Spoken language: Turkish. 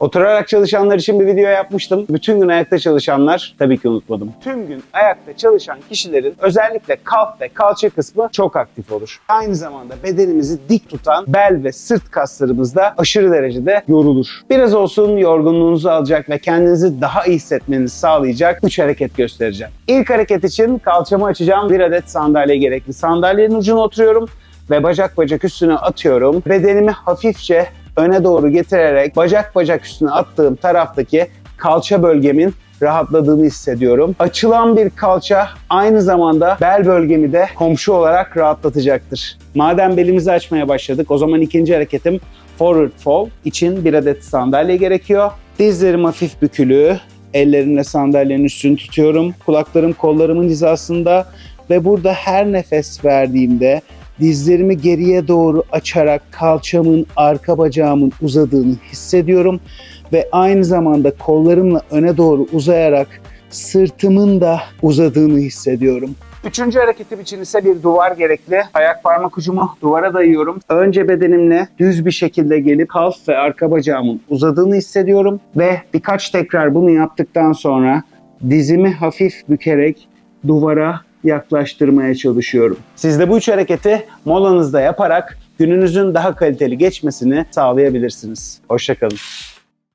Oturarak çalışanlar için bir video yapmıştım. Bütün gün ayakta çalışanlar tabii ki unutmadım. Tüm gün ayakta çalışan kişilerin özellikle kalf ve kalça kısmı çok aktif olur. Aynı zamanda bedenimizi dik tutan bel ve sırt kaslarımız da aşırı derecede yorulur. Biraz olsun yorgunluğunuzu alacak ve kendinizi daha iyi hissetmenizi sağlayacak 3 hareket göstereceğim. İlk hareket için kalçamı açacağım. Bir adet sandalye gerekli. Sandalyenin ucuna oturuyorum ve bacak bacak üstüne atıyorum. Bedenimi hafifçe öne doğru getirerek bacak bacak üstüne attığım taraftaki kalça bölgemin rahatladığını hissediyorum. Açılan bir kalça aynı zamanda bel bölgemi de komşu olarak rahatlatacaktır. Madem belimizi açmaya başladık o zaman ikinci hareketim forward fold için bir adet sandalye gerekiyor. Dizlerim hafif bükülü, ellerimle sandalyenin üstünü tutuyorum. Kulaklarım kollarımın hizasında ve burada her nefes verdiğimde dizlerimi geriye doğru açarak kalçamın, arka bacağımın uzadığını hissediyorum ve aynı zamanda kollarımla öne doğru uzayarak sırtımın da uzadığını hissediyorum. Üçüncü hareketim için ise bir duvar gerekli. Ayak parmak ucumu duvara dayıyorum. Önce bedenimle düz bir şekilde gelip kalf ve arka bacağımın uzadığını hissediyorum. Ve birkaç tekrar bunu yaptıktan sonra dizimi hafif bükerek duvara yaklaştırmaya çalışıyorum. Siz de bu üç hareketi molanızda yaparak gününüzün daha kaliteli geçmesini sağlayabilirsiniz. Hoşçakalın.